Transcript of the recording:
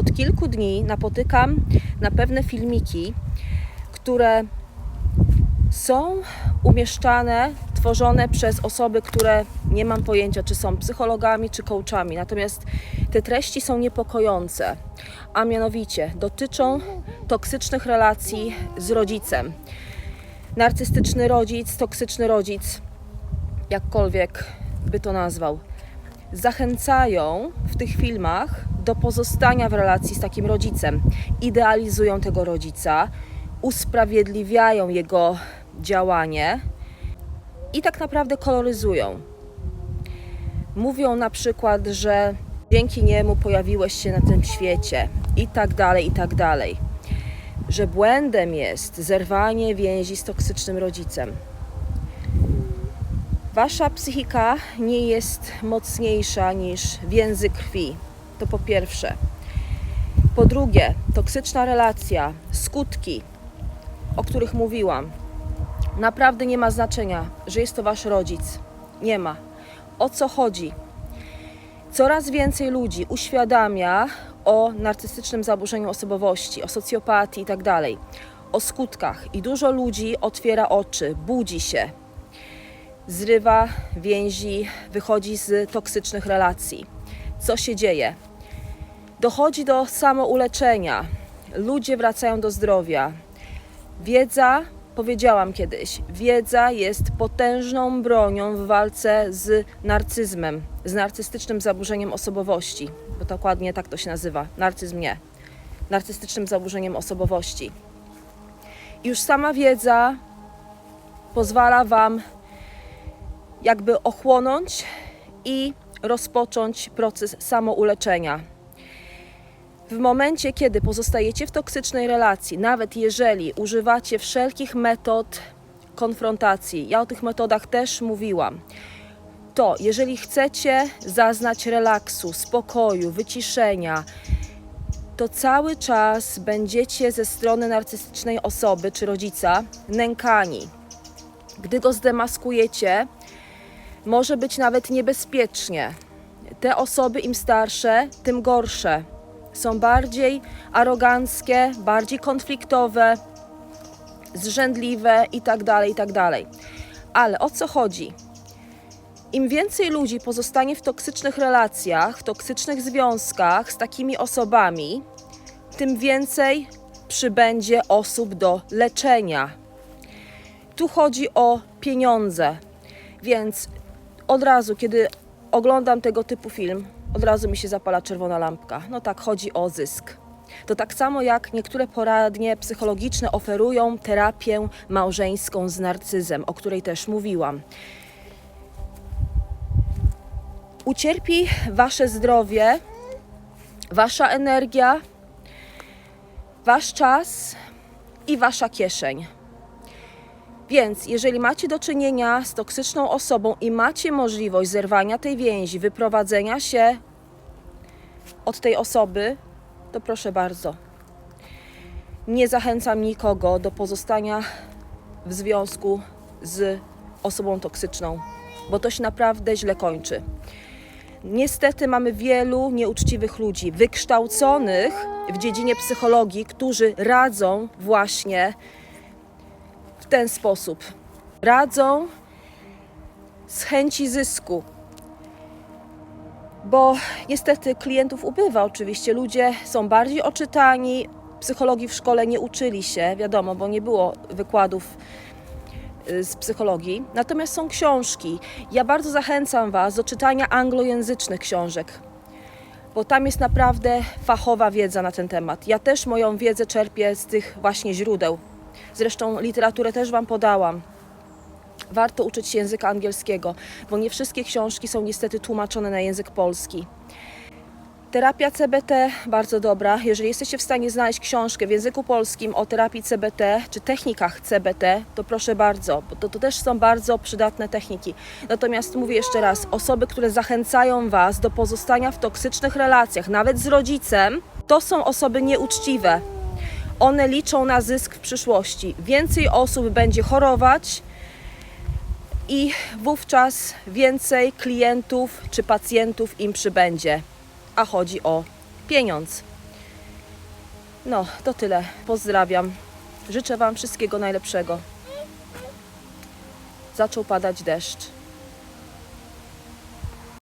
od kilku dni napotykam na pewne filmiki, które są umieszczane, tworzone przez osoby, które nie mam pojęcia, czy są psychologami, czy coachami. Natomiast te treści są niepokojące, a mianowicie dotyczą toksycznych relacji z rodzicem. Narcystyczny rodzic, toksyczny rodzic, jakkolwiek by to nazwał, zachęcają w tych filmach do pozostania w relacji z takim rodzicem. Idealizują tego rodzica, usprawiedliwiają jego działanie i tak naprawdę koloryzują. Mówią na przykład, że dzięki niemu pojawiłeś się na tym świecie i tak dalej, i tak dalej. Że błędem jest zerwanie więzi z toksycznym rodzicem. Wasza psychika nie jest mocniejsza niż więzy krwi. To po pierwsze. Po drugie, toksyczna relacja, skutki, o których mówiłam, naprawdę nie ma znaczenia, że jest to wasz rodzic. Nie ma. O co chodzi? Coraz więcej ludzi uświadamia o narcystycznym zaburzeniu osobowości, o socjopatii itd., o skutkach, i dużo ludzi otwiera oczy, budzi się, zrywa więzi, wychodzi z toksycznych relacji. Co się dzieje? Dochodzi do samouleczenia. Ludzie wracają do zdrowia. Wiedza, powiedziałam kiedyś, wiedza jest potężną bronią w walce z narcyzmem, z narcystycznym zaburzeniem osobowości, bo dokładnie tak to się nazywa. Narcyzm nie. Narcystycznym zaburzeniem osobowości. Już sama wiedza pozwala Wam jakby ochłonąć i rozpocząć proces samouleczenia. W momencie, kiedy pozostajecie w toksycznej relacji, nawet jeżeli używacie wszelkich metod konfrontacji, ja o tych metodach też mówiłam, to jeżeli chcecie zaznać relaksu, spokoju, wyciszenia, to cały czas będziecie ze strony narcystycznej osoby czy rodzica nękani. Gdy go zdemaskujecie, może być nawet niebezpiecznie. Te osoby im starsze, tym gorsze. Są bardziej aroganckie, bardziej konfliktowe, zrzędliwe itd., itd. Ale o co chodzi? Im więcej ludzi pozostanie w toksycznych relacjach, w toksycznych związkach z takimi osobami, tym więcej przybędzie osób do leczenia. Tu chodzi o pieniądze, więc od razu, kiedy oglądam tego typu film, od razu mi się zapala czerwona lampka. No tak, chodzi o zysk. To tak samo jak niektóre poradnie psychologiczne oferują terapię małżeńską z narcyzem, o której też mówiłam. Ucierpi wasze zdrowie, wasza energia, wasz czas i wasza kieszeń. Więc jeżeli macie do czynienia z toksyczną osobą i macie możliwość zerwania tej więzi, wyprowadzenia się od tej osoby, to proszę bardzo. Nie zachęcam nikogo do pozostania w związku z osobą toksyczną, bo to się naprawdę źle kończy. Niestety mamy wielu nieuczciwych ludzi, wykształconych w dziedzinie psychologii, którzy radzą właśnie ten sposób. Radzą z chęci zysku. Bo niestety klientów ubywa oczywiście. Ludzie są bardziej oczytani. Psychologii w szkole nie uczyli się, wiadomo, bo nie było wykładów y, z psychologii. Natomiast są książki. Ja bardzo zachęcam Was do czytania anglojęzycznych książek, bo tam jest naprawdę fachowa wiedza na ten temat. Ja też moją wiedzę czerpię z tych właśnie źródeł. Zresztą literaturę też Wam podałam. Warto uczyć się języka angielskiego, bo nie wszystkie książki są niestety tłumaczone na język polski. Terapia CBT bardzo dobra. Jeżeli jesteście w stanie znaleźć książkę w języku polskim o terapii CBT czy technikach CBT, to proszę bardzo, bo to, to też są bardzo przydatne techniki. Natomiast mówię jeszcze raz, osoby, które zachęcają Was do pozostania w toksycznych relacjach, nawet z rodzicem, to są osoby nieuczciwe. One liczą na zysk w przyszłości. Więcej osób będzie chorować i wówczas więcej klientów czy pacjentów im przybędzie. A chodzi o pieniądz. No, to tyle. Pozdrawiam. Życzę Wam wszystkiego najlepszego. Zaczął padać deszcz.